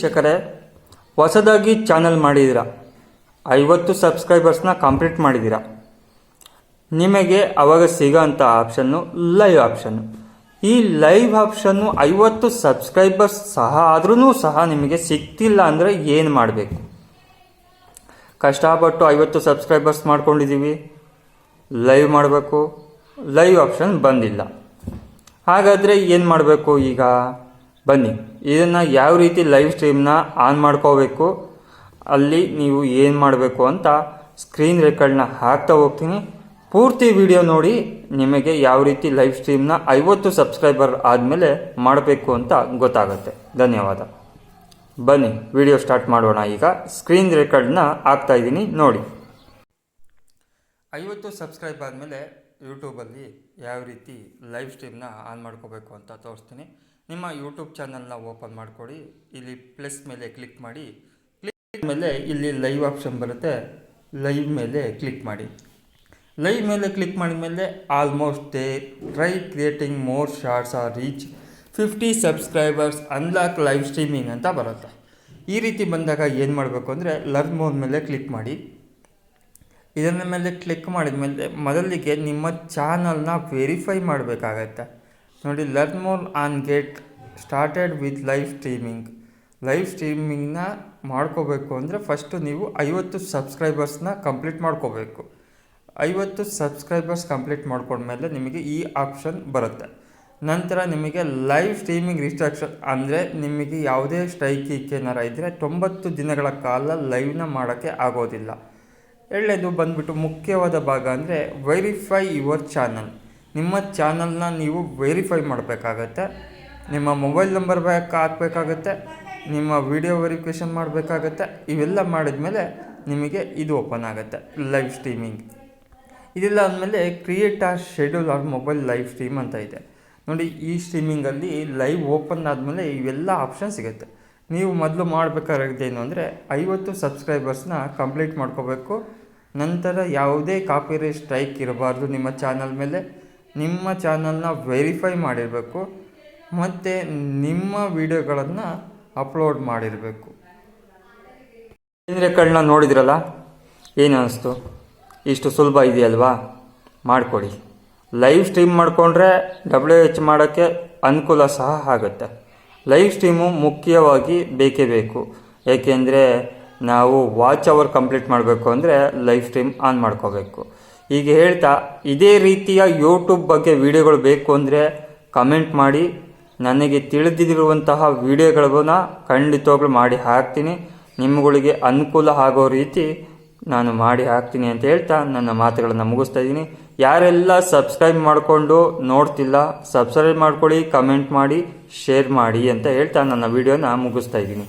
ವೀಕ್ಷಕರೇ, ಹೊಸದಾಗಿ ಚಾನಲ್ ಮಾಡಿದ್ದೀರಾ? ಐವತ್ತು ಸಬ್ಸ್ಕ್ರೈಬರ್ಸ್ನ ಕಂಪ್ಲೀಟ್ ಮಾಡಿದ್ದೀರಾ? ನಿಮಗೆ ಅವಾಗ ಸಿಗೋಂಥ ಆಪ್ಷನ್ನು, ಲೈವ್ ಆಪ್ಷನ್ನು. ಈ ಲೈವ್ ಆಪ್ಷನ್ನು ಐವತ್ತು ಸಬ್ಸ್ಕ್ರೈಬರ್ಸ್ ಸಹ ಆದ್ರೂ ಸಹ ನಿಮಗೆ ಸಿಗ್ತಿಲ್ಲ ಅಂದರೆ ಏನು ಮಾಡಬೇಕು? ಕಷ್ಟಪಟ್ಟು ಐವತ್ತು ಸಬ್ಸ್ಕ್ರೈಬರ್ಸ್ ಮಾಡ್ಕೊಂಡಿದ್ದೀವಿ. ಲೈವ್ ಮಾಡಬೇಕು. ಲೈವ್ ಆಪ್ಷನ್ ಬಂದಿಲ್ಲ. ಹಾಗಾದರೆ ಏನು ಮಾಡಬೇಕು ಈಗ? ಬನ್ನಿ. ಇದನ್ನು ಯಾವ ರೀತಿ ಲೈವ್ ಸ್ಟ್ರೀಮ್ನ ಆನ್ ಮಾಡ್ಕೋಬೇಕು, ಅಲ್ಲಿ ನೀವು ಏನು ಮಾಡಬೇಕು ಅಂತ ಸ್ಕ್ರೀನ್ ರೆಕಾರ್ಡ್ನ ಹಾಕ್ತಾ ಹೋಗ್ತೀನಿ. ಪೂರ್ತಿ ವಿಡಿಯೋ ನೋಡಿ ನಿಮಗೆ ಯಾವ ರೀತಿ ಲೈವ್ ಸ್ಟ್ರೀಮ್ನ ಐವತ್ತು ಸಬ್ಸ್ಕ್ರೈಬರ್ ಆದಮೇಲೆ ಮಾಡಬೇಕು ಅಂತ ಗೊತ್ತಾಗುತ್ತೆ. ಧನ್ಯವಾದ. ಬನ್ನಿ ವಿಡಿಯೋ ಸ್ಟಾರ್ಟ್ ಮಾಡೋಣ. ಈಗ ಸ್ಕ್ರೀನ್ ರೆಕಾರ್ಡ್ನ ಹಾಕ್ತಾ ಇದ್ದೀನಿ, ನೋಡಿ. ಐವತ್ತು ಸಬ್ಸ್ಕ್ರೈಬ್ ಆದಮೇಲೆ ಯೂಟ್ಯೂಬಲ್ಲಿ ಯಾವ ರೀತಿ ಲೈವ್ ಸ್ಟ್ರೀಮ್ನ ಆನ್ ಮಾಡ್ಕೋಬೇಕು ಅಂತ ತೋರಿಸ್ತೀನಿ. ನಿಮ್ಮ ಯೂಟ್ಯೂಬ್ ಚಾನಲ್ನ ಓಪನ್ ಮಾಡಿಕೊಡಿ. ಇಲ್ಲಿ ಪ್ಲಸ್ ಮೇಲೆ ಕ್ಲಿಕ್ ಮಾಡಿ. ಕ್ಲಿಕ್ ಮೇಲೆ ಇಲ್ಲಿ ಲೈವ್ ಆಪ್ಷನ್ ಬರುತ್ತೆ. ಲೈವ್ ಮೇಲೆ ಕ್ಲಿಕ್ ಮಾಡಿ. ಲೈವ್ ಮೇಲೆ ಕ್ಲಿಕ್ ಮಾಡಿದ ಮೇಲೆ almost they try creating more shorts or reach fifty subscribers unlock live streaming ಅಂತ ಬರುತ್ತೆ. ಈ ರೀತಿ ಬಂದಾಗ ಏನು ಮಾಡಬೇಕು ಅಂದರೆ ಲರ್ನ್ ಮೋರ್ ಮೇಲೆ ಕ್ಲಿಕ್ ಮಾಡಿ. ಇದನ್ನ ಮೇಲೆ ಕ್ಲಿಕ್ ಮಾಡಿದ ಮೇಲೆ ಮೊದಲಿಗೆ ನಿಮ್ಮ ಚಾನಲ್ನ ವೆರಿಫೈ ಮಾಡಬೇಕಾಗತ್ತೆ. ನೋಡಿ learn more and get started with live streaming live ಸ್ಟ್ರೀಮಿಂಗ್ನ ಮಾಡ್ಕೋಬೇಕು ಅಂದರೆ ಫಸ್ಟು ನೀವು ಐವತ್ತು ಸಬ್ಸ್ಕ್ರೈಬರ್ಸ್ನ ಕಂಪ್ಲೀಟ್ ಮಾಡ್ಕೋಬೇಕು. ಐವತ್ತು ಸಬ್ಸ್ಕ್ರೈಬರ್ಸ್ ಕಂಪ್ಲೀಟ್ ಮಾಡ್ಕೊಂಡ್ಮೇಲೆ ನಿಮಗೆ ಈ ಆಪ್ಷನ್ ಬರುತ್ತೆ. ನಂತರ ನಿಮಗೆ ಲೈವ್ ಸ್ಟ್ರೀಮಿಂಗ್ ರಿಸ್ಟ್ರಕ್ಷನ್ ಅಂದರೆ ನಿಮಗೆ ಯಾವುದೇ ಸ್ಟ್ರೈಕ್ ಏನಾರ ಇದ್ದರೆ ತೊಂಬತ್ತು ದಿನಗಳ ಕಾಲ ಲೈವ್ನ ಮಾಡೋಕ್ಕೆ ಆಗೋದಿಲ್ಲ. ಎರಡನೇದು ಬಂದ್ಬಿಟ್ಟು ಮುಖ್ಯವಾದ ಭಾಗ ಅಂದರೆ ವೆರಿಫೈ ಯುವರ್ ಚಾನಲ್ ನಿಮ್ಮ ಚಾನಲ್ನ ನೀವು ವೆರಿಫೈ ಮಾಡಬೇಕಾಗತ್ತೆ. ನಿಮ್ಮ ಮೊಬೈಲ್ ನಂಬರ್ ಬ್ಯಾಕ್ ಹಾಕಬೇಕಾಗತ್ತೆ. ನಿಮ್ಮ ವಿಡಿಯೋ ವೆರಿಫಿಕೇಷನ್ ಮಾಡಬೇಕಾಗತ್ತೆ. ಇವೆಲ್ಲ ಮಾಡಿದ್ಮೇಲೆ ನಿಮಗೆ ಇದು ಓಪನ್ ಆಗುತ್ತೆ ಲೈವ್ ಸ್ಟ್ರೀಮಿಂಗ್ ಇದೆಲ್ಲ ಆದಮೇಲೆ create a schedule or mobile live stream ಅಂತ ಇದೆ. ನೋಡಿ, ಈ ಸ್ಟ್ರೀಮಿಂಗಲ್ಲಿ ಲೈವ್ ಓಪನ್ ಆದಮೇಲೆ ಇವೆಲ್ಲ ಆಪ್ಷನ್ ಸಿಗುತ್ತೆ. ನೀವು ಮೊದಲು ಮಾಡಬೇಕಾಗಿದ್ದೇನು ಅಂದರೆ ಐವತ್ತು ಸಬ್ಸ್ಕ್ರೈಬರ್ಸ್ನ ಕಂಪ್ಲೀಟ್ ಮಾಡ್ಕೋಬೇಕು. ನಂತರ ಯಾವುದೇ ಕಾಪಿರೈಟ್ ಸ್ಟ್ರೈಕ್ ಇರಬಾರ್ದು ನಿಮ್ಮ ಚಾನಲ್ ಮೇಲೆ. ನಿಮ್ಮ ಚಾನಲ್ನ ವೆರಿಫೈ ಮಾಡಿರಬೇಕು. ಮತ್ತು ನಿಮ್ಮ ವಿಡಿಯೋಗಳನ್ನು ಅಪ್ಲೋಡ್ ಮಾಡಿರಬೇಕು. ರೆಕಾರ್ಡ್ನ ನೋಡಿದ್ರಲ್ಲ? ಏನು ಅನ್ನಿಸ್ತು ಇಷ್ಟು ಸುಲಭ ಇದೆಯಲ್ವಾ? ಮಾಡಿಕೊಡಿ. ಲೈವ್ ಸ್ಟ್ರೀಮ್ ಮಾಡಿಕೊಂಡ್ರೆ ಡಬ್ಲ್ಯೂ ಎಚ್ ಮಾಡೋಕ್ಕೆ ಅನುಕೂಲ ಸಹ ಆಗುತ್ತೆ. ಲೈವ್ ಸ್ಟ್ರೀಮು ಮುಖ್ಯವಾಗಿ ಬೇಕೇ ಬೇಕು. ಏಕೆಂದರೆ ನಾವು ವಾಚ್ ಅವರ್ ಕಂಪ್ಲೀಟ್ ಮಾಡಬೇಕು ಅಂದರೆ ಲೈವ್ ಸ್ಟ್ರೀಮ್ ಆನ್ ಮಾಡ್ಕೋಬೇಕು. ಈಗ ಹೇಳ್ತಾ, ಇದೇ ರೀತಿಯ ಯೂಟ್ಯೂಬ್ ಬಗ್ಗೆ ವಿಡಿಯೋಗಳು ಬೇಕು ಅಂದರೆ ಕಮೆಂಟ್ ಮಾಡಿ. ನನಗೆ ತಿಳಿದಿರುವಂತಹ ವಿಡಿಯೋಗಳನ್ನ ಖಂಡಿತವಾಗ್ಲೂ ಮಾಡಿ ಹಾಕ್ತೀನಿ. ನಿಮ್ಗಳಿಗೆ ಅನುಕೂಲ ಆಗೋ ರೀತಿ ನಾನು ಮಾಡಿ ಹಾಕ್ತೀನಿ ಅಂತ ಹೇಳ್ತಾ ನನ್ನ ಮಾತುಗಳನ್ನು ಮುಗಿಸ್ತಾ ಇದ್ದೀನಿ. ಯಾರೆಲ್ಲ ಸಬ್ಸ್ಕ್ರೈಬ್ ಮಾಡಿಕೊಂಡು ನೋಡ್ತಿಲ್ಲ ಸಬ್ಸ್ಕ್ರೈಬ್ ಮಾಡ್ಕೊಳ್ಳಿ ಕಮೆಂಟ್ ಮಾಡಿ ಶೇರ್ ಮಾಡಿ ಅಂತ ಹೇಳ್ತಾ ನನ್ನ ವಿಡಿಯೋನ ಮುಗಿಸ್ತಾ ಇದ್ದೀನಿ.